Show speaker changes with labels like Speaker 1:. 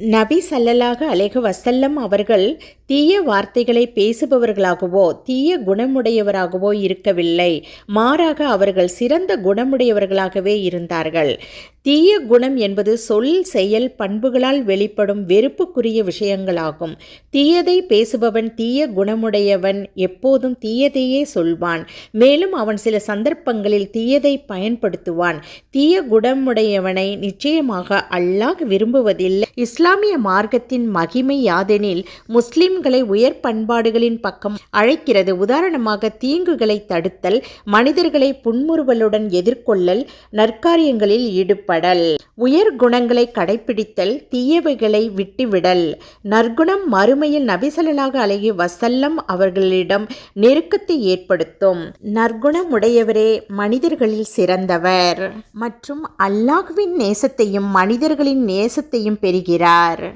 Speaker 1: நபி சல்லலாக அலேஹு வசல்லம் அவர்கள் தீய வார்த்தைகளை பேசுபவர்களாகவோ தீய குணமுடையவராகவோ இருக்கவில்லை. மாறாக அவர்கள் சிறந்த குணமுடையவர்களாகவே இருந்தார்கள். தீய குணம் என்பது சொல் செயல் பண்புகளால் வெளிப்படும் வெறுப்புக்குரிய விஷயங்களாகும். தீயதை பேசுபவன் தீய குணமுடையவன் எப்போதும் தீயதையே சொல்வான். மேலும் அவன் சில சந்தர்ப்பங்களில் தீயதை பயன்படுத்துவான். தீய குணமுடையவனை நிச்சயமாக அல்லாஹ் விரும்புவதில்லை. இஸ்லாமிய மார்க்கத்தின் மகிமை யாதெனில் முஸ்லிம்களை உயர் பண்பாடுகளின் பக்கம் அழைக்கிறது. உதாரணமாக தீங்குகளை தடுத்தல் மனிதர்களை புன்முறுவலுடன் எதிர்கொள்ளல் நற்காரியங்களில் ஈடுபடல் உயர் குணங்களை கடைபிடித்தல் தீயவைகளை விட்டுவிடல். நற்குணம் மறுமையில் நபிசல்லாக அழகி வசல்லம் அவர்களிடம் நெருக்கத்தை ஏற்படுத்தும். நற்குணமுடையவரே மனிதர்களில் சிறந்தவர். மற்றும் அல்லாஹ்வின் நேசத்தையும் மனிதர்களின் நேசத்தையும் பெறுகிறார்.